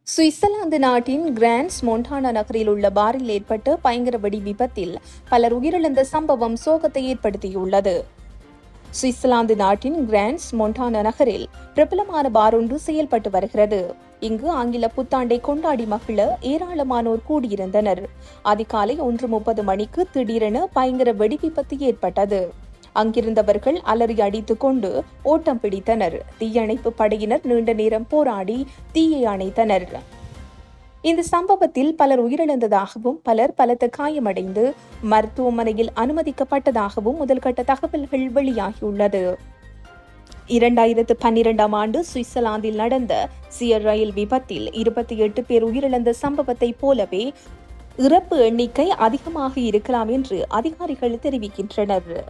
Switzerland நாட்டின் grants மொண்டானா நகரில் உள்ள பாரில் ஏற்பட்ட பயங்கர வெடி விபத்தில் பலர் உயிரிழந்த சம்பவம் சோகத்தை ஏற்படுத்தியுள்ளது. சுவிட்சர்லாந்து நாட்டின் கிராண்ட்ஸ் மொண்டானா நகரில் பிரபலமான பார் ஒன்று செயல்பட்டு வருகிறது. இங்கு ஆங்கில புத்தாண்டை கொண்டாடி மகிழ ஏராளமானோர் கூடியிருந்தனர். அதிகாலை ஒன்று முப்பது மணிக்கு திடீரென பயங்கர வெடி விபத்து ஏற்பட்டது. அங்கிருந்தவர்கள் அலறி அடித்துக் கொண்டு ஓட்டம் பிடித்தனர். தீயணைப்பு படையினர் நீண்ட நேரம் போராடி தீயை அணைத்தனர். இந்த சம்பவத்தில் பலர் உயிரிழந்ததாகவும் பலர் பலத்த காயமடைந்து மருத்துவமனையில் அனுமதிக்கப்பட்டதாகவும் முதல்கட்ட தகவல்கள் வெளியாகியுள்ளது. இரண்டாயிரத்து பன்னிரெண்டாம் ஆண்டு சுவிட்சர்லாந்தில் நடந்த சியர் ரயில் விபத்தில் இருபத்தி எட்டு பேர் உயிரிழந்த சம்பவத்தைப் போலவே இறப்பு எண்ணிக்கை அதிகமாக இருக்கலாம் என்று அதிகாரிகள் தெரிவிக்கின்றனர்.